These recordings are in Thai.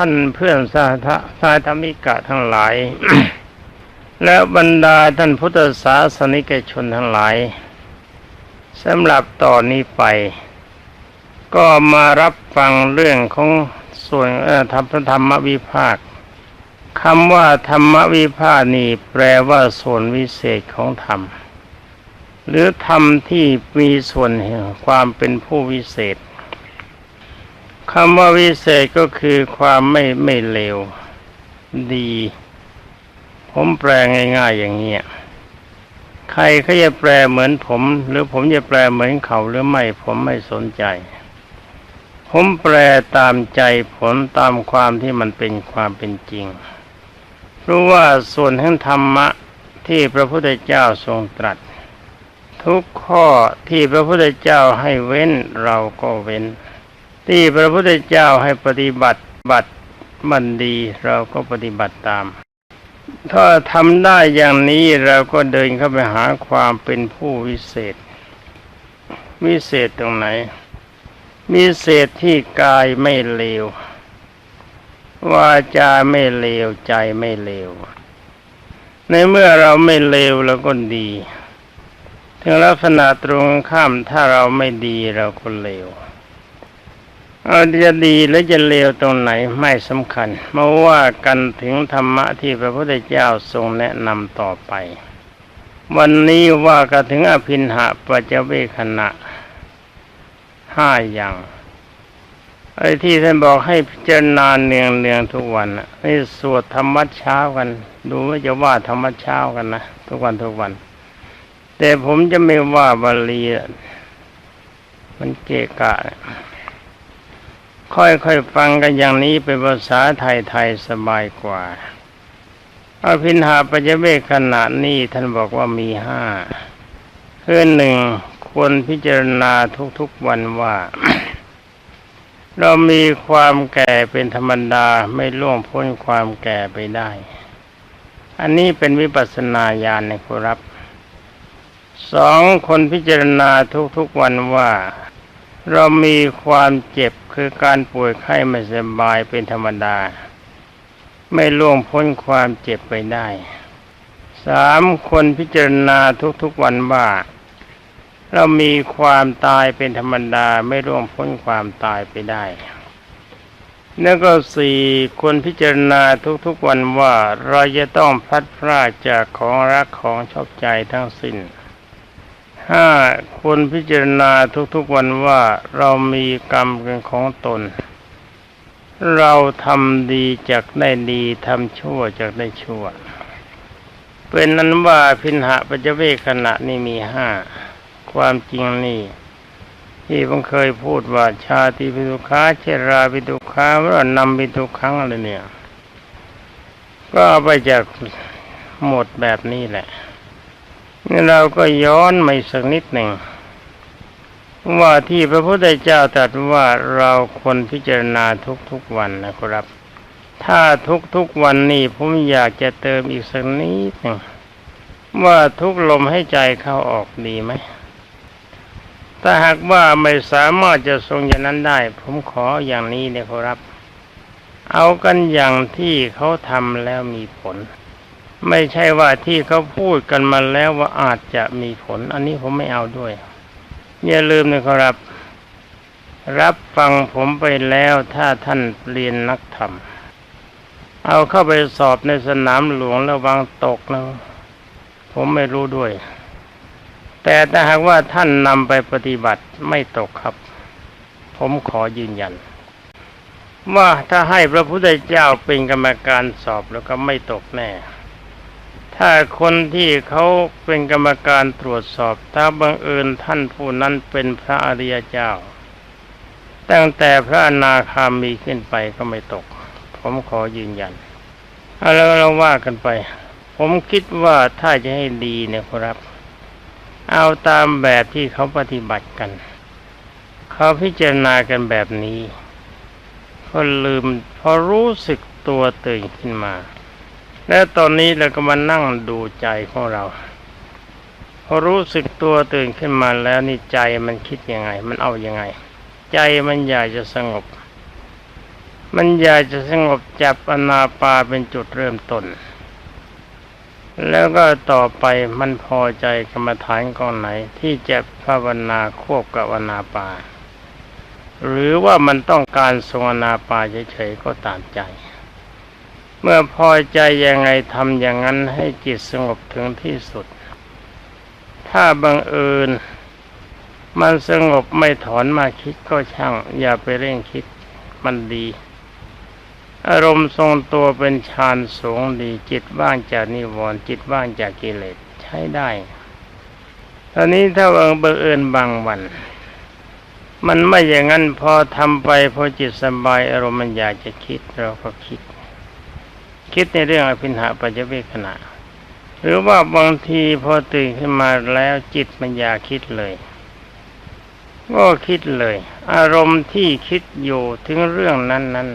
ท่านเพื่อนสาธสาธมิกะทั้งหลาย และบรรดาท่านพุทธศาสนิกชนทั้งหลายสำหรับตอนนี้ไป ก็มารับฟังเรื่องของส่วนธรรมธรรมวิภาคคำว่าธรรมวิภาคนี่แปลว่าส่วนวิเศษของธรรม หรือธรรมที่มีส่วนแห่งความเป็นผู้วิเศษ คำว่าวิเศษก็คือความไม่ไม่เลว ดี ผมแปลง่าย ๆ อย่างเงี้ยใครเขาจะแปลเหมือนผม หรือผมจะแปลเหมือนเขาหรือไม่ผมไม่สนใจ ผมแปลตามใจผลตามความที่มันเป็นความเป็นจริงรู้ว่าส่วนแห่งธรรมะที่พระพุทธเจ้าทรงตรัส ทุกข้อที่พระพุทธเจ้าให้เว้นเราก็เว้น ที่พระพุทธเจ้าให้ปฏิบัติบัติมันดีเราก็ปฏิบัติตาม ถ้าทำได้อย่างนี้เราก็เดินเข้าไปหาความเป็นผู้วิเศษ วิเศษตรงไหน วิเศษที่กายไม่เลววาจาไม่เลวใจไม่เลว ในเมื่อเราไม่เลวเราก็ดี ถึงลักษณะตรงข้ามถ้าเราไม่ดีเราก็เลว เอาจะดีหรือจะเลวตรงไหนไม่สำคัญมาว่ากันถึงธรรมะที่พระพุทธเจ้าทรงแนะนำต่อไป วันนี้ว่ากันถึงอภินหะปัจเจเวคณะห้าอย่างไอ้ที่ท่านบอกให้พิจารณาเนืองเนืองทุกวันนี่สวดธรรมะเช้ากัน ดูว่าจะว่าธรรมะเช้ากันนะทุกวันทุกวัน แต่ผมจะไม่ว่าบาลีมันเกะกะ ค่อยๆฟังกันอย่างนี้เป็นภาษาไทยๆสบายกว่าอภินหาปัจเจเวขณะนี้ท่านบอกว่ามีห้าคือหนึ่งควรพิจารณาทุกๆวันว่า เรามีความแก่เป็นธรรมดาไม่ล่วงพ้นความแก่ไปได้ อันนี้เป็นวิปัสสนาญาณนะครับสองคนพิจารณาทุกๆวันว่า เรามีความเจ็บ คือการป่วยไข้ไม่สบายเป็นธรรมดา ไม่ล่วงพ้นความเจ็บไปได้สามคนพิจารณาทุกๆวันว่า เรามีความตายเป็นธรรมดาไม่ร่วงพ้นความตายไปได้แล้วก็สี่คนพิจารณาทุกๆวันว่าเราจะต้องพัดพรากจากของรักของชอบใจทั้งสิ้น ห้าควรพิจารณาทุกๆวันว่าเรามีกรรมเป็นของตน เราทำดีจากได้ดีทำชั่วจากได้ชั่ว เป็นนั้นว่าพินหะปัจเวคขณะนี้มีห้าความจริงนี่ที่ผมเคยพูดว่าชาติปิทุขาเชราปิทุขาว่านำปิทุคังอะไรเนี่ย ก็เอาไปจากหมดแบบนี้แหละ เราก็ย้อนมาสักนิดหนึ่ง ว่าที่พระพุทธเจ้าตรัสว่าเราควรพิจารณาทุกๆวันนะครับ ถ้าทุกๆวันนี้ผมอยากจะเติมอีกสักนิดหนึ่งว่าทุกลมให้ใจเข้าออกดีไหมถ้าหากว่าไม่สามารถจะทรงอย่างนั้นได้ ผมขออย่างนี้นี่ยครับ เอากันอย่างที่เขาทำแล้วมีผล ไม่ใช่ว่าที่เขาพูดกันมาแล้วว่าอาจจะมีผล อันนี้ผมไม่เอาด้วย อย่าลืมนะครับ รับฟังผมไปแล้วถ้าท่านเรียนนักธรรม เอาเข้าไปสอบในสนามหลวงระวังตกนะผมไม่รู้ด้วย แต่ถ้าหากว่าท่านนำไปปฏิบัติไม่ตกครับ ผมขอยืนยัน ว่าถ้าให้พระพุทธเจ้าเป็นกรรมการสอบแล้วก็ไม่ตกแน่ ถ้าคนที่เขาเป็นกรรมการตรวจสอบ ถ้าบังเอิญท่านผู้นั้นเป็นพระอริยเจ้า ตั้งแต่พระอนาคามีขึ้นไปก็ไม่ตก ผมขอยืนยันเอาแล้วเราว่ากันไป ผมคิดว่าถ้าจะให้ดีเนี่ยครับ เอาตามแบบที่เขาปฏิบัติกัน เขาพิจารณากันแบบนี้พอลืมพอรู้สึกตัวตื่นขึ้นมา และตอนนี้เราก็มานั่งดูใจของเรา พอรู้สึกตัวตื่นขึ้นมาแล้วนี่ใจมันคิดยังไง มันเอายังไง ใจมันอยากจะสงบ มันอยากจะสงบจับอนาปาเป็นจุดเริ่มต้น แล้วก็ต่อไปมันพอใจกรรมฐานกองไหน ที่จะภาวนาควบกับอนาปา หรือว่ามันต้องการทรงอนาปาเฉยๆก็ตามใจ เมื่อพอใจยังไงทำอย่างนั้นให้จิตสงบถึงที่สุด ถ้าบังเอิญ มันสงบไม่ถอนมาคิดก็ช่าง อย่าไปเร่งคิดมันดี อารมณ์ทรงตัวเป็นฌานสูงดีจิตว่างจากนิวรณ์จิตว่างจากกิเลสใช้ได้ ตอนนี้ถ้าบังเอิญบางวันมันไม่อย่างนั้นพอทำไปพอจิตสบายอารมณ์มันอยากจะคิดเราก็คิด คิดในเรื่องอภินหาปัจจเวขณะ หรือว่าบางทีพอตื่นขึ้นมาแล้วจิตมันอยากคิดเลย ก็คิดเลย อารมณ์ที่คิดอยู่ถึงเรื่องนั้นนั้น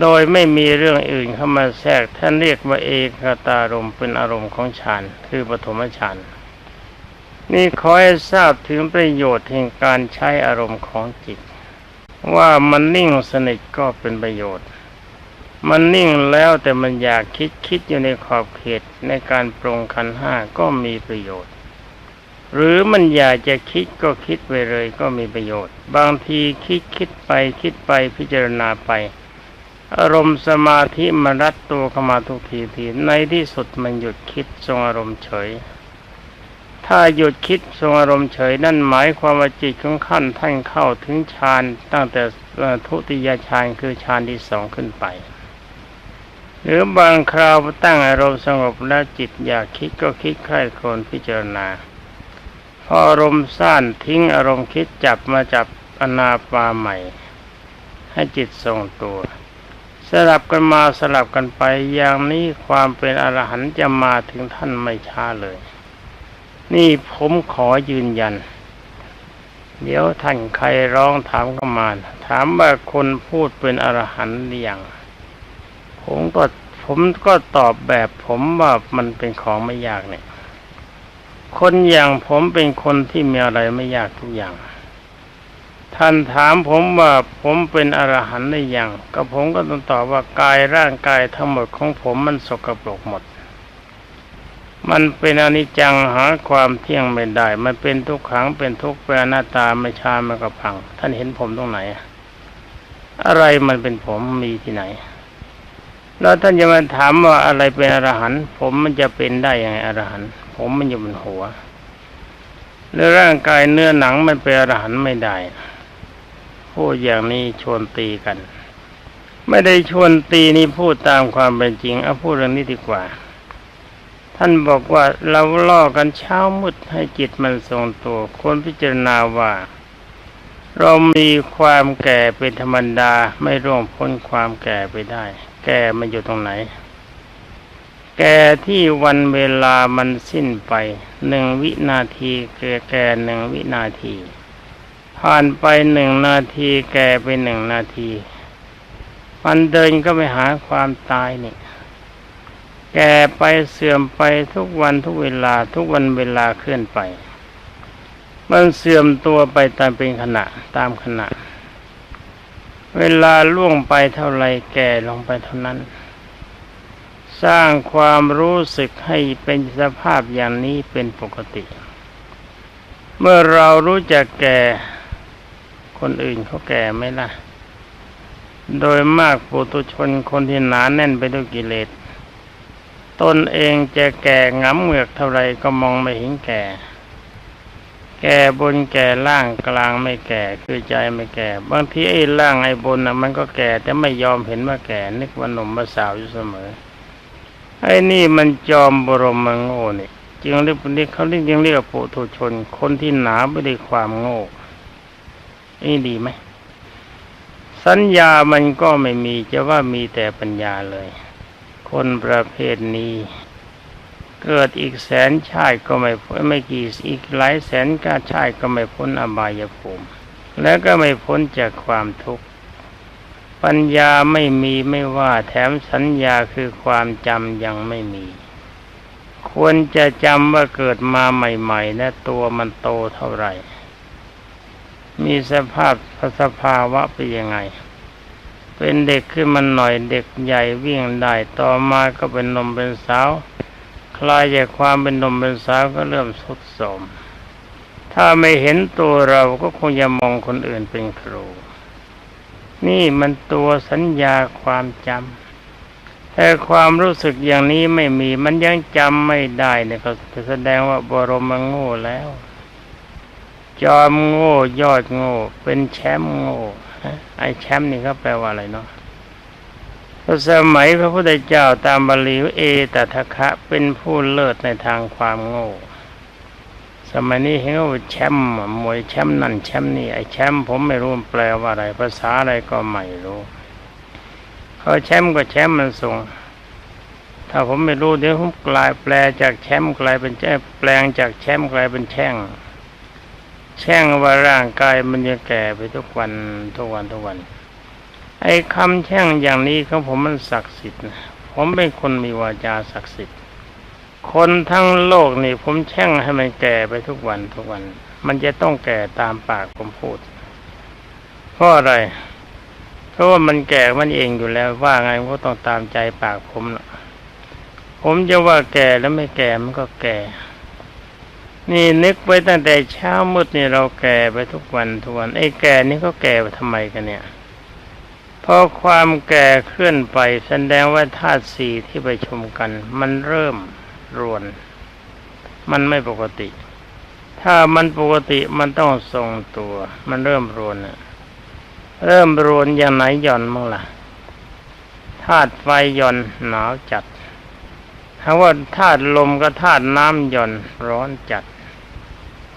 โดยไม่มีเรื่องอื่นเข้ามาแทรกท่านเรียกว่าเอกตารมณ์เป็นอารมณ์ของฌานคือปฐมฌานนี่ขอให้ทราบถึงประโยชน์แห่งการใช้อารมณ์ของจิต ว่ามันนิ่งสนิทก็เป็นประโยชน์ มันนิ่งแล้วแต่มันอยากคิดคิดอยู่ในขอบเขตในการปรงขันห้าก็มีประโยชน์ หรือมันอยากจะคิดก็คิดไปเลยก็มีประโยชน์ บางทีคิดคิดไปคิดไปพิจารณาไป อารมณ์สมาธิมันรัดตัวเข้ามาทุกทีทีในที่สุดมันหยุดคิดทรงอารมณ์เฉย ถ้าหยุดคิดทรงอารมณ์เฉย นั่นหมายความว่าจิตของขั้นท่านเข้าถึงฌานตั้งแต่ทุติยฌานคือฌานที่สองขึ้นไป หรือบางคราวตั้งอารมณ์สงบแล้วจิตอยากคิดก็คิดใคร่ครวญพิจารณาพออารมณ์สั้นทิ้งอารมณ์คิดจับมาจับอนาปาใหม่ ให้จิตทรงตัว สลับกันมาสลับกันไปอย่างนี้ความเป็นอรหันต์จะมาถึงท่านไม่ช้าเลย นี่ผมขอยืนยัน เดี๋ยวท่านใครร้องถามก็มา ถามว่าคนพูดเป็นอรหันต์หรือยัง ผมก็ผมก็ตอบแบบผมว่ามันเป็นของไม่ยากเนี่ย คนอย่างผมเป็นคนที่มีอะไรไม่ยากทุกอย่าง ท่านถามผมว่าผมเป็นอรหันต์หรือยังก็ผมก็ต้องตอบว่ากายร่างกายทั้งหมดของผมมันสกปรกหมด มันเป็นอนิจจังหาความเที่ยงไม่ได้ มันเป็นทุกขังเป็นทุกข์เป็นหน้าตาไม่ชามันก็พัง ท่านเห็นผมตรงไหน อะไรมันเป็นผมมีที่ไหน แล้วท่านจะมาถามว่าอะไรเป็นอรหันต์ผมมันจะเป็นได้ยังไงอรหันต์ผมมันอยู่บนหัวแลวร่างกายเนื้อหนังมันเป็นอรหันต์ไม่ได้พูดอย่างนี้ชวนตีกัน ไม่ได้ชวนตีนี่พูดตามความเป็นจริงเอาพูดเรื่องนี้ดีกว่า ท่านบอกว่าเราล่อกันเช้ามืดให้จิตมันทรงตัวควรพิจารณาว่า เรามีความแก่เป็นธรรมดาไม่ร่วงพ้นความแก่ไปได้ แก่มันอยู่ตรงไหน แก่ที่วันเวลามันสิ้นไปหนึ่งวินาทีแก่แก่หนึ่งวินาที ผ่านไปหนึ่งนาทีแก่ไปหนึ่งนาที มันเดินก็ไปหาความตายนี่แก่ไปเสื่อมไปทุกวันทุกเวลาทุกวันเวลาเคลื่อนไป มันเสื่อมตัวไปตามเป็นขณะตามขณะ เวลาล่วงไปเท่าไรแก่ลงไปเท่านั้น สร้างความรู้สึกให้เป็นสภาพอย่างนี้เป็นปกติ เมื่อเรารู้จักแก่คนอื่นเขาแก่ไหมล่ะ โดยมากปุถุชนคนที่หนาแน่นไปด้วยกิเลสตนเองจะแก่งำเหงือกเท่าไรก็มองไม่เห็นแก่ แก่บนแก่ล่างกลางไม่แก่คือใจไม่แก่ บางทีไอ้ล่างไอ้บนน่ะมันก็แก่ แต่ไม่ยอมเห็นว่าแก่นึกว่าหนุ่มว่าสาวอยู่เสมอไอ้นี่มันจอมบรมโง่นี่จึงเรียกนี่เขาเรียกยังเรียกปุถุชน คนที่หนาไม่ได้ความโง่นี่ดีไหมสัญญามันก็ไม่มีจะว่ามีแต่ปัญญาเลย คนประเภทนี้ เกิดอีกแสนชาติก็ไม่พ้นไม่กี่อีกหลายแสนก้าชาติก็ไม่พ้นอบายภูมิและก็ไม่พ้นจากความทุกข์ปัญญาไม่มีไม่ว่าแถมสัญญาคือความจำยังไม่มี ควรจะจำว่าเกิดมาใหม่ๆนะตัวมันโตเท่าไหร่ มีสภาพสภาวะเป็นยังไง เป็นเด็กขึ้นมาหน่อยเด็กใหญ่วิ่งได้ต่อมาก็เป็นนมเป็นสาว คลายจากความเป็นหนมเป็นสาวก็เริ่มสุดโทรมถ้าไม่เห็นตัวเราก็คงจะมองคนอื่นเป็นครู นี่มันตัวสัญญาความจำแต่ความรู้สึกอย่างนี้ไม่มีมันยังจำไม่ได้เนี่ยก็แสดงว่าบรมโง่แล้ว จอมโง่ยอดโง่ เป็นแชมป์โง่ไอแชมป์นี่เขาแปลว่าอะไรเนาะ สมัยพระพุทธเจ้าตามบาลีเอตทะคะเป็นผู้เลิศในทางความโง่ สมัยนี้เห็นว่าแชมป์มวยแชมป์นั่นแชมป์นี่ไอแชมป์ผมไม่รู้แปลว่าอะไร ภาษาอะไรก็ไม่รู้เขาแชมป์ก็แชมป์มันส่งถ้าผมไม่รู้เดี๋ยวผมกลายแปลจากแชมป์กลายเป็นแแปลงจากแชมป์กลายเป็นแช่ง แช่งว่าร่างกายมันจะแก่ไปทุกวันทุกวันทุกวัน ไอ้คำแช่งอย่างนี้ของผมมันศักดิ์สิทธิ์นะผมเป็นคนมีวาจาศักดิ์สิทธิ์ คนทั้งโลกนี่ผมแช่งให้มันแก่ไปทุกวันทุกวัน มันจะต้องแก่ตามปากผมพูด เพราะอะไร เพราะว่ามันแก่มันเองอยู่แล้วว่าไงมันก็ต้องตามใจปากผมนะผมจะว่าแก่แล้วไม่แก่มันก็แก่ นี่นึกไว้ตั้งแต่เช้ามืดนี่เราแก่ไปทุกวันทุกวันไอ้แก่นี่ก็แก่ไปทำไมกันเนี่ย พอความแก่เคลื่อนไปแสดงว่าธาตุสี่ที่ไปชมกัน มันเริ่มรวน มันไม่ปกติ ถ้ามันปกติมันต้องทรงตัว มันเริ่มรวนอะเริ่มรวนอย่างไหนหย่อนมั่งล่ะธาตุไฟหย่อนหนาวจัดถ้าว่าธาตุลมกับธาตุน้ำหย่อนร้อนจัด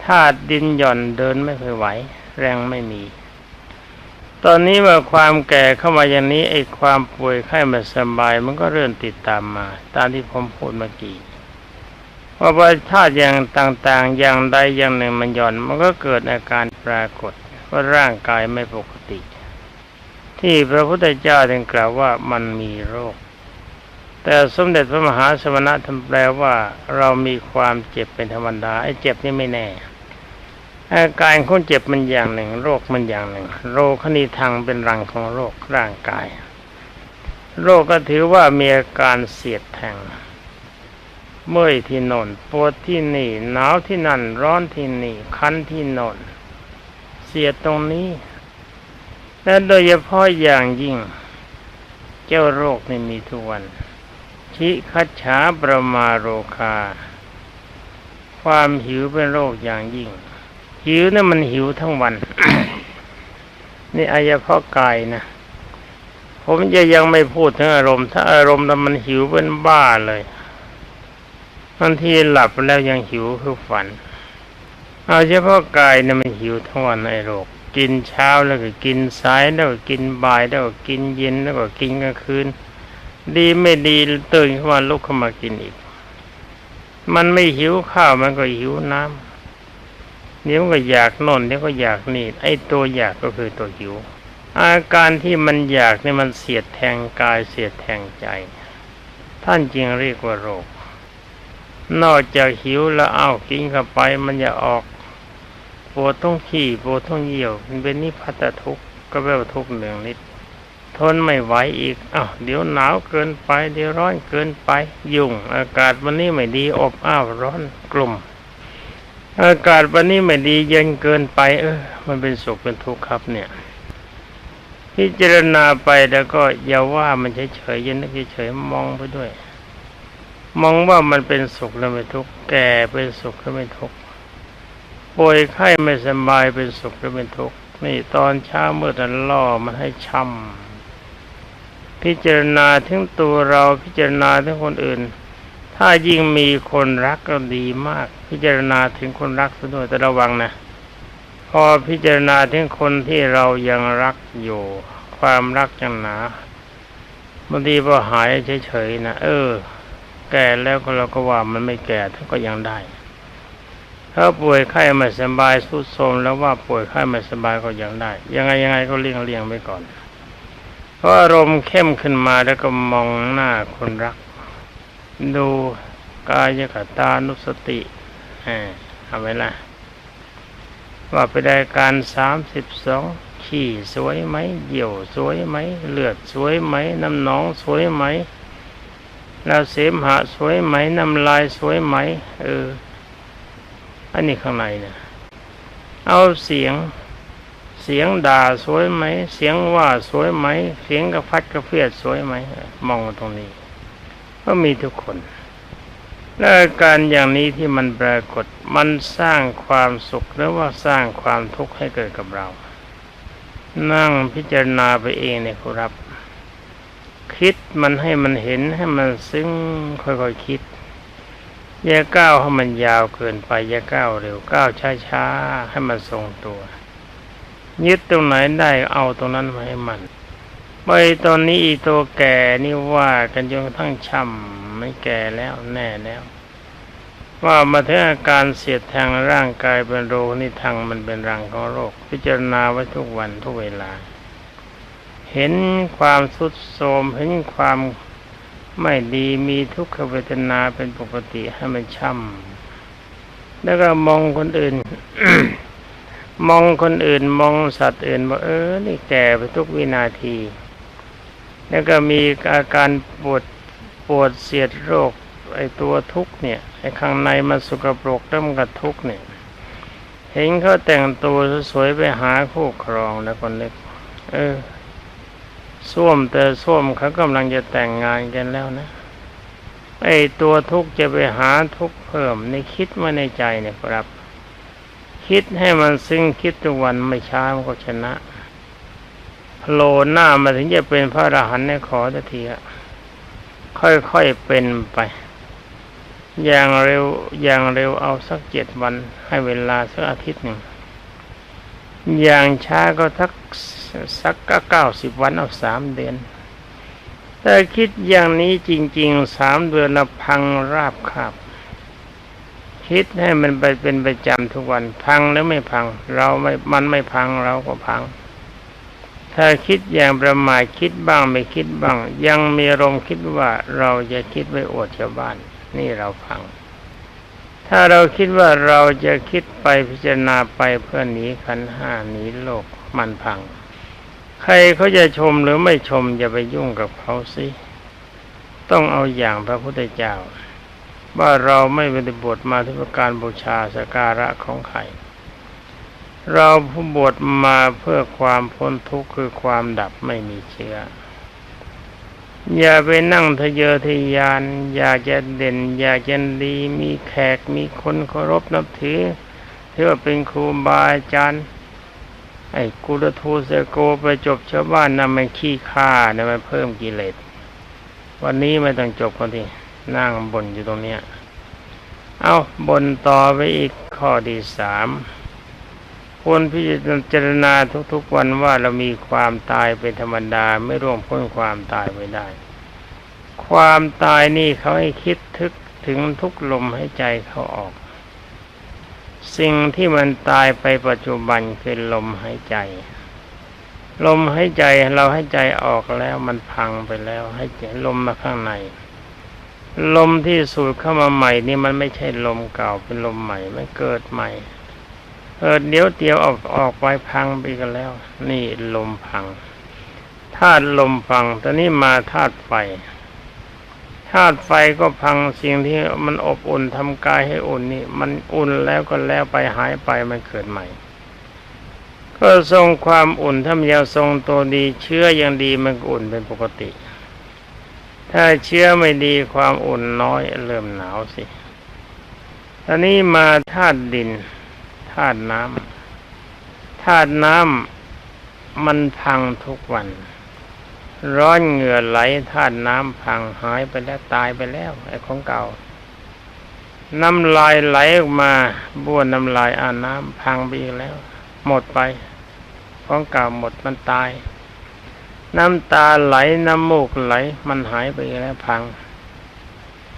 ธาตุดินหย่อนเดินไม่เคยไหว แรงไม่มี ตอนนี้ว่าความแก่เข้ามาอย่างนี้ไอ้ความป่วยไข้ไม่สบาย มันก็เริ่มติดตามมา ตามที่ผมพูดเมื่อกี้ว่าว่าธาตุอย่างต่างๆ อย่างใดอย่างหนึ่งมันหย่อน มันก็เกิดอาการปรากฏว่าร่างกายไม่ปกติ ที่พระพุทธเจ้าได้กล่าวว่ามันมีโรค แต่สมเด็จพระมหาสมณะท่านแปลว่า เรามีความเจ็บเป็นธรรมดาไอ้เจ็บนี่ไม่แน่ อาการคนเจ็บมันอย่างหนึ่ง โรคมันอย่างหนึ่ง โรคคณีทางเป็นรังของโรคร่างกาย โรคก็ถือว่ามีอาการเสียดแทง เมื่อยที่นนปวดที่นี่หนาวที่นั่นร้อนที่นี่ คันที่นนเสียดตรงนี้ และโดยเฉพาะอย่างยิ่ง เจ้าโรคนี่มีทุกวันชิคัจฉาประมาโรคา ความหิวเป็นโรคอย่างยิ่ง หิวนี่มันหิวทั้งวัน นี่อายเพาะกายนะผมจะยังไม่พูดถึงอารมณ์ ถ้าอารมณ์แล้วมันหิวเป็นบ้าเลยบางทีหลับแล้วยังหิวคือฝัน เอาเฉพาะกายเนี่ยมันหิวทั้งวันไอ้โรคกินเช้าแล้วก็กินสายแล้วก็กินบ่ายแล้วก็กินเย็นแล้วก็กินกลางคืน ดีไม่ดีตื่นขึ้นมาลุกขึ้นมากินอีก มันไม่หิวข้าวมันก็หิวน้ำ เดี๋ยวก็อยากนอนเดี๋ยวก็อยากนี่ไอ้ตัวอยากก็คือตัวหิว อาการที่มันอยากเนี่ยมันเสียดแทงกายเสียดแทงใจ ท่านจึงเรียกว่าโรค นอกจากหิวแล้วเอากินเข้าไปมันจะออกปวดท้องขี้ปวดท้องเยี่ยวมันเป็นนิพพัตทุกข์ก็แปลว่าทุกข์หนึ่งนิดทนไม่ไหวอีกอ้าวเดี๋ยวหนาวเกินไป เดี๋ยวร้อนเกินไป ยุ่ง อากาศวันนี้ไม่ดีอบอ้าวร้อนกลุ่ม อากาศวันนี้ไม่ดีเย็นเกินไป เออ มันเป็นสุขเป็นทุกข์ครับเนี่ย พิจารณาไปแล้วก็อย่าว่ามันเฉยๆยันเฉยๆมองไปด้วย มองว่ามันเป็นสุขแล้วไม่ทุกข์แก่เป็นสุขแล้วไม่ทุกข์ป่วยไข้ไม่สบายเป็นสุขแล้วไม่ทุกข์นี่ตอนเช้าเมื่อตอนล่อมันให้ช้ำพิจารณาถึงตัวเราพิจารณาถึงคนอื่น ถ้ายิ่งมีคนรักก็ดีมาก พิจารณาถึงคนรักซะด้วยแต่ระวังนะ พอพิจารณาถึงคนที่เรายังรักอยู่ ความรักยังหนาบางทีพอหายเฉยๆนะเออ แก่แล้วเราก็ว่ามันไม่แก่ท่านก็ยังได้ ถ้าป่วยไข้ไม่สบายสุดโทมแล้วว่าป่วยไข้ไม่สบายก็ยังได้ ยังไงยังไงก็เลี่ยงเลี่ยงไปก่อน เพออารมณ์เข้มขึ้นมาแล้วก็มองหน้าคนรัก ดูกายกตานุสติ เอาไว้ละว่าไปได้การสามสิบสองขี้สวยไหมเหี่ยวสวยไหมเลือดสวยไหมน้ำหนองสวยไหมแล้วเสมหะสวยไหมน้ำลายสวยไหมเอออันนี้ข้างในเนี่ยเอาเสียงเสียงด่าสวยไหม เสียงว่าสวยไหม เสียงกระพัดกระเพียดสวยไหม มองตรงนี้ ก็มีทุกคน และอาการอย่างนี้ที่มันปรากฏมันสร้างความสุขหรือว่าสร้างความทุกข์ให้เกิดกับเรา นั่งพิจารณาไปเองเนี่ยครับ คิดมันให้มันเห็นให้มันซึ้งค่อยๆคิดอย่าก้าวให้มันยาวเกินไปอย่าก้าวเร็วก้าวช้าๆให้มันทรงตัวยึดตรงไหนได้เอาตรงนั้นมาให้มันไปตอนนี้อีตัวแก่นี่ว่ากันจนทั่งช่ำ แก่แล้วแน่แล้ว ว่ามาถึงอาการเสียดแทงร่างกายเป็นโรคนี่ทางมันเป็นรังของโรค พิจารณาไว้ทุกวันทุกเวลา เห็นความสุดโทรมเห็นความไม่ดีมีทุกขเวทนาเป็นปกติให้มันช่ำแล้วก็มองคนอื่นมองคนอื่นมองสัตว์อื่นว่าเออ นี่แก่ไปทุกวินาที แล้วก็มีอาการปวด ปวดเสียดโรคไอตัวทุกเนี่ยไอข้างในมันสกปรกแล้วมันก็ทุกเนี่ยเห็นเขาแต่งตัวสวยไปหาคู่ครองแล้วคนนึกเออส้วมแต่ส้วมเขากำลังจะแต่งงานกันแล้วนะไอตัวทุกจะไปหาทุกเพิ่มในคิดมาในใจเนี่ยครับ คิดให้มันซึ้งคิดทุกวันไม่ช้ามันก็ชนะโผล่หน้ามาถึงจะเป็นพระอรหันต์ในขอทันทีอะ ค่อยๆเป็นไป อย่างเร็วอย่างเร็วเอาสักเจ็ดวัน ให้เวลาสักอาทิตย์หนึ่ง อย่างช้าก็ทักสักก็เก้าสิบวันเอาสามเดือนแต่คิดอย่างนี้จริงๆสามเดือนละพังราบคาบคิดให้มันไปเป็นประจำทุกวัน พังหรือไม่พัง เราไม่มันไม่พังเราก็พัง ถ้าคิดอย่างประมาทคิดบ้างไม่คิดบ้าง ยังมีอารมคิดว่าเราจะคิดไว้อวดชาวบ้าน นี่เราพัง ถ้าเราคิดว่าเราจะคิดไปพิจารณาไปเพื่อหนีขันห้าหนีโลกมันพัง ใครเขาจะชมหรือไม่ชมอย่าไปยุ่งกับเขาสิต้องเอาอย่างพระพุทธเจ้า ว่าเราไม่ป็นบทมาที่การบูชาสการะของใคร เราผู้บทมาเพื่อความพ้นทุกข์คือความดับไม่มีเชื้อ อย่าไปนั่งทะเยอทะยาน อย่าจะเด่น อย่าจะดี มีแขกมีคนเคารพนับถือที่ว่าเป็นครูบาอาจารย์ไอ้กุลทูเสโกไปจบชาวบ้านนำมันขี้ข้านะมันเพิ่มกิเลสวันนี้ไม่ต้องจบคนที่นั่งบนอยู่ตรงเนี้ย เอาบนต่อไปอีกข้อที่สาม ควรพิจารณาทุกๆวันว่าเรามีความตายเป็นธรรมดาไม่ร่วงพ้นความตายไม่ได้ ความตายนี่เขาให้คิดทึกถึงทุกลมให้ใจเขาออก สิ่งที่มันตายไปปัจจุบันคือลมหายใจ ลมหายใจเราให้ใจออกแล้วมันพังไปแล้ว ให้ใจลมมาข้างใน ลมที่สูดเข้ามาใหม่นี่มันไม่ใช่ลมเก่าเป็นลมใหม่ไม่เกิดใหม่ เออเดี๋ยวเดียวออกออกไปพังไปกันแล้ว นี่ลมพังธาตุลมพังตอนนี้มาธาตุไฟธาตุไฟก็พังสิ่งที่มันอบอุ่นทำกายให้อุ่นนี่ มันอุ่นแล้วก็แล้วไปหายไปมันเกิดใหม่ ก็ทรงความอุ่นถ้ามันยังทรงตัวดี เชื้อยังดีมันก็อุ่นเป็นปกติ ถ้าเชื้อไม่ดีความอุ่นน้อยเริ่มหนาวสิตอนนี้มาธาตุดินาตุน้ำธาตุน้ำมันพังทุกวัน ร้อนเหงื่อไหลธาตุน้ำพังหายไปแล้วตายไปแล้วไอ้ของเก่า น้ำลายไหลออกมาบ้วนน้ำลายอานน้ำพังไปอีกแล้ว หมดไปของเก่าหมดมันตาย น้ำตาไหลน้ำมูกไหล มันหายไปอีกแล้วพัง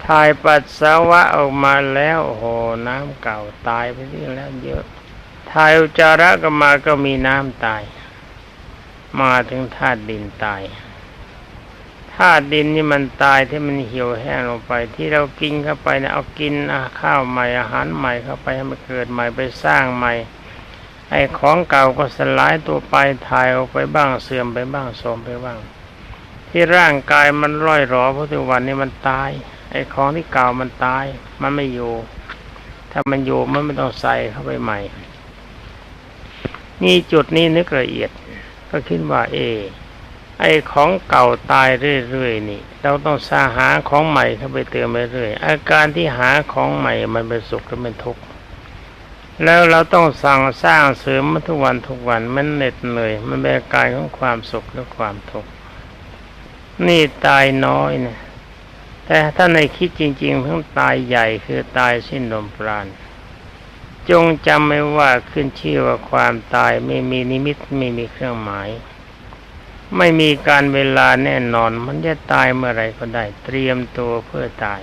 ถ่ายปัสสาวะออกมาแล้วโอ้โหน้ำเก่าตายไปที่แล้วเยอะ ถ่ายอุจาระก็มาก็มีน้ำตาย มาถึงธาตุดินตายธาตุดินนี่มันตายที่มันเหี่ยวแห้งลงไป ที่เรากินเข้าไปนะเอากินข้าวใหม่อาหารใหม่เข้าไปให้มันเกิดใหม่ไปสร้างใหม่ ไอ้ของเก่าก็สลายตัวไปถ่ายออกไปบ้างเสื่อมไปบ้างโทรมไปบ้าง ที่ร่างกายมันร่อยหรอเพราะทุกวันนี้มันตาย ไอ้ของที่เก่ามันตาย มันไม่อยู่ ถ้ามันอยู่มันไม่ต้องใส่เข้าไปใหม่ นี่จุดนี้นึกละเอียด ก็คิดว่าเอ ไอของเก่าตายเรื่อยๆนี่ เราต้องสาหาของใหม่เข้าไปเติมไปเรื่อยอาการที่หาของใหม่มันเป็นสุขหรือเป็นทุกข์แล้วเราต้องสั่งสร้างเสริมมันทุกวันทุกวันมันเหน็ดเหนื่อยมันเป็นการของความสุขหรือความทุกข์นี่ตายน้อยนะแต่ถ้าในคิดจริงๆเพิ่งตายใหญ่คือตายสิ้นลมปราณ จงจำไว้ว่าขึ้นชื่อว่าความตายไม่มีนิมิตไม่มีเครื่องหมาย ไม่มีการเวลาแน่นอน มันจะตายเมื่อไรก็ได้ เตรียมตัวเพื่อตาย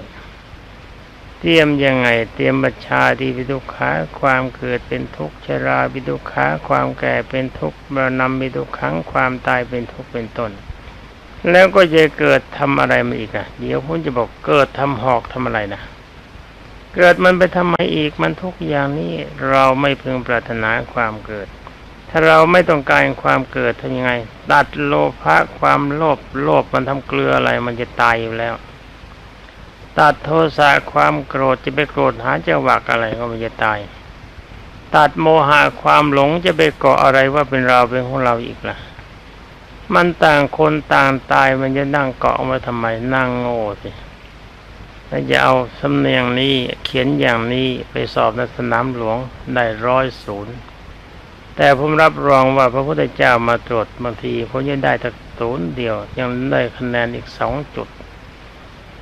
เตรียมยังไง เตรียมบัญชาดีวิทุกขาความเกิดเป็นทุกข์ชราวิทุกขาความแก่เป็นทุกข์มรณะวิทุกขังความตายเป็นทุกข์เป็นต้น แล้วก็จะเกิดทำอะไรมาอีกอะ เดี๋ยวผมจะบอกเกิดทำหอกทำอะไรนะ เกิดมันไปทำไมอีกมันทุกอย่างนี้เราไม่พึงปรารถนาความเกิด ถ้าเราไม่ต้องการความเกิดทำยังไง ตัดโลภะความโลภโลภมันทำเกลืออะไรมันจะตายอยู่แล้ว ตัดโทสะความโกรธจะไปโกรธหาจังหวักอะไรก็มันจะตาย ตัดโมหะความหลงจะไปเกาะอะไรว่าเป็นเราเป็นของเราอีกล่ะ มันต่างคนต่างตายมันจะนั่งเกาะมาทำไมนั่งโง่สิ ถ้าจะเอาสำเนียงนี้เขียนอย่างนี้ไปสอบในสนามหลวงได้ร้อยศูนย์แต่ผมรับรองว่าพระพุทธเจ้ามาตรวจบางทีผมยังได้ตักศูนย์เดียว ยังได้คะแนนอีกสองจุด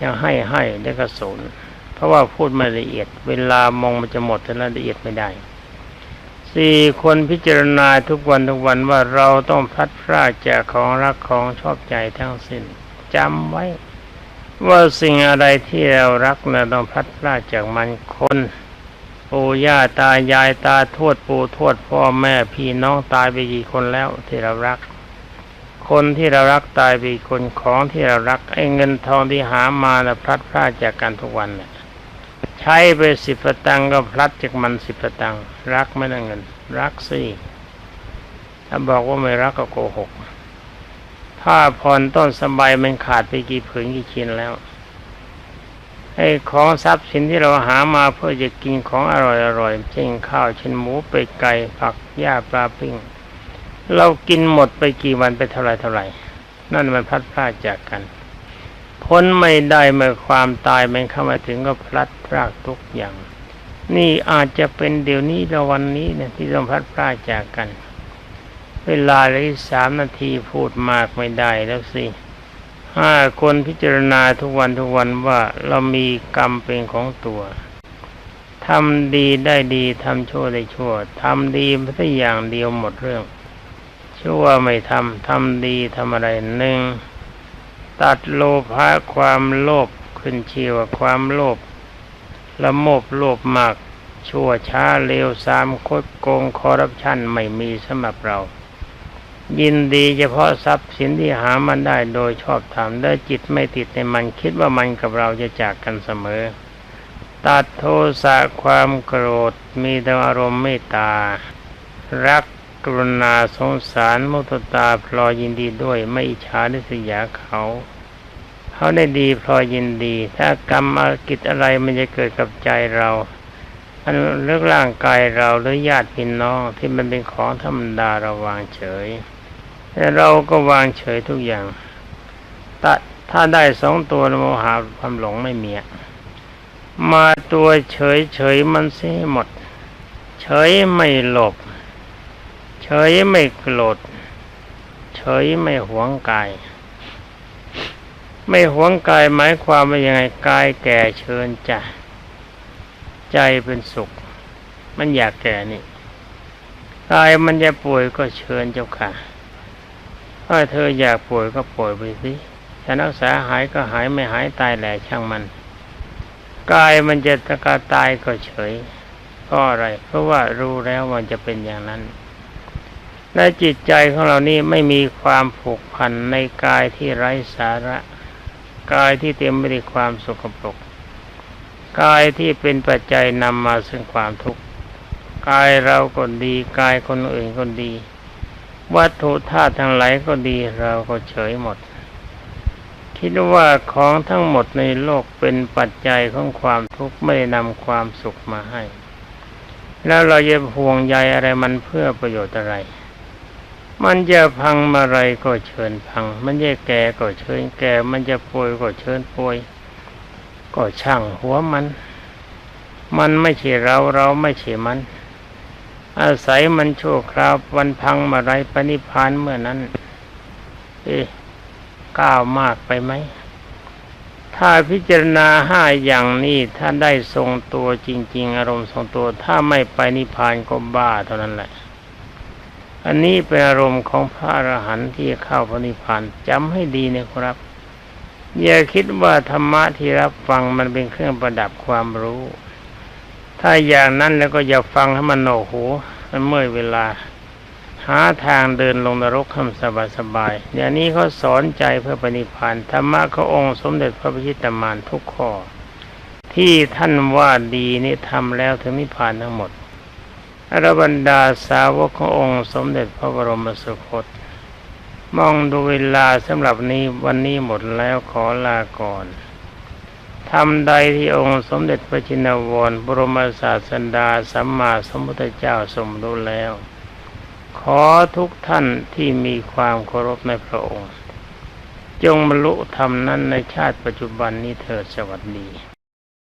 ยังให้ให้ได้กระศูนย์เพราะว่าพูดไม่ละเอียด เวลามองมันจะหมดแต่ละเอียดไม่ได้สี่คนพิจารณาทุกวันทุกวันว่าเราต้องพัดพรากจากของรักของชอบใจทั้งสิ้นจำไว้ ว่าสิ่งอะไรที่เรารักเนะต้องพลัดพรากจากมันคนปู่ย่าตายายตาทวดปู่ทวดพ่อแม่พี่น้องตายไปกี่คนแล้วที่เรารัก คนที่เรารักตายไปกี่คนของที่เรารักไอ้เงินทองที่หามานะพลัดพรากจากกันทุกวันเนี่ยใช้ไปสิบตังก็พลัดจากมันสิบตังรักไม่ได้เงิน รักสิถ้าบอกว่าไม่รักก็โกหก ผ้าผ่อนต้นสบายมันขาดไปกี่ผืนกี่ชิ้นแล้วไอ้ของทรัพย์สินที่เราหามาเพื่อจะกินของอร่อยอร่อยเช่นข้าวเช่นหมูเป็ดไก่ผักหญ้าปลาปิ้ง เรากินหมดไปกี่วันไปเท่าไรเท่าไรนั่นมันพลัดพรากจากกัน พ้นไม่ได้เมื่อความตายมันเข้ามาถึงก็พลัดพรากทุกอย่าง นี่อาจจะเป็นเดี๋ยวนี้ละวันนี้เนี่ยที่ต้องพลัดพรากจากกัน เวลาเหลยสามนาทีพูดมากไม่ได้แล้วสิห้าคนพิจารณาทุกวันทุกวันว่าเรามีกรรมเป็นของตัวทำดีได้ดีทำชั่วได้ชั่วทำดีไม่ได้อย่างเดียวหมดเรื่อง ชั่วไม่ทำทำดีทำอะไรหนึ่งตัดโลภะความโลภขึ้นชื่อว่าความโลภละโมบโลภมากชั่วช้าเลวสามคดโกงคอร์รัปชันไม่มีสำหรับเรา ยินดีเฉพาะทรัพย์สินที่หามันได้โดยชอบธรรมได้จิตไม่ติดในมันคิดว่ามันกับเราจะจากกันเสมอ ตัดโทสะความโกรธมีแต่อารมณ์เมตตา รักกรุณาสงสารมุตตาพลอยยินดีด้วยไม่อิจฉาดิษยาเขาเขาได้ดีพลอยยินดี ถ้ากรรมอกิจอะไรมันจะเกิดกับใจเราอันเรื่องร่างกายเราหรือญาติพี่น้องที่มันเป็นของธรรมดาราวางเฉย แต่เราก็วางเฉยทุกอย่างตัดถ้าได้สองตัวโมหะความหลงไม่มีมาตัวเฉยเฉยมันเสียหมด เฉยไม่หลบ เฉยไม่โกรธเฉยไม่หวงกาย ไม่หวงกายหมายความว่ายังไงกายแก่เชิญจ้ะใจเป็นสุข มันอยากแก่นี่กายมันจะป่วยก็เชิญเจ้าค่ะ ถ้าเธออยากป่วยก็ป่วยไปสิถ้ารักษาหายก็หายไม่หายตายแหละช่างมัน กายมันจะตะกาตายก็เฉยก็อะไร เพราะว่ารู้แล้วมันจะเป็นอย่างนั้น และจิตใจของเรานี่ไม่มีความผูกพันในกายที่ไร้สาระ กายที่เต็มไปด้วยความสกปรก กายที่เป็นปัจจัยนำมาซึ่งความทุกข์กกายเราก็ดี กายคนอื่นก็ดี วัตถุธาตุทั้งหลายก็ดีเราก็เฉยหมด คิดว่าของทั้งหมดในโลกเป็นปัจจัยของความทุกข์ไม่นำความสุขมาให้ แล้วเราจะห่วงใยอะไรมันเพื่อประโยชน์อะไร มันจะพังมื่อไรก็เชิญพัง มันจะแก่ก็เชิญแก่ มันจะป่วยก็เชิญป่วย ก็ช่างหัวมัน มันไม่ใช่เราเราไม่ใช่มัน อาศัยมันโชั่วคราววันพังมื่อไรปณิพานเมื่อนั้น เอ๊ะก้าวมากไปไหม ถ้าพิจารณาห้าอย่างนี้ถ้าได้ทรงตัวจริง ๆ อารมณ์ทรงตัว ถ้าไม่ไปนิพพานก็บ้าเท่านั้นแหละ อันนี้เป็นอารมณ์ของพระอรหันต์ที่เข้าพระนิพพานจำให้ดีนะครับ อย่าคิดว่าธรรมะที่รับฟังมันเป็นเครื่องประดับความรู้ ถ้าอย่างนั้นแล้วก็อย่าฟังให้มันโหนกหูมันเมื่อยเวลา หาทางเดินลงนรกทำสบายสบายๆอย่างนี้เขาสอนใจเพื่อปณิพานธรรมะเขององค์สมเด็จพระพิชิตามานทุกข้อ ที่ท่านว่าดีนี่ทำแล้วถึงนิพพานทั้งหมดอรบรรดาสาวกขององค์ สมเด็จพระบรมสุคต มองดูเวลาสำหรับนี้วันนี้หมดแล้วขอลาก่อน ทำใดที่องค์สมเด็จพระจินวรบรมศาสดาสัมมาสัมพุทธเจ้าสมรู้แล้ว ขอทุกท่านที่มีความเคารพในพระองค์ จงบรรลุธรรมนั้นในชาติปัจจุบันนี้เถิดสวัสดี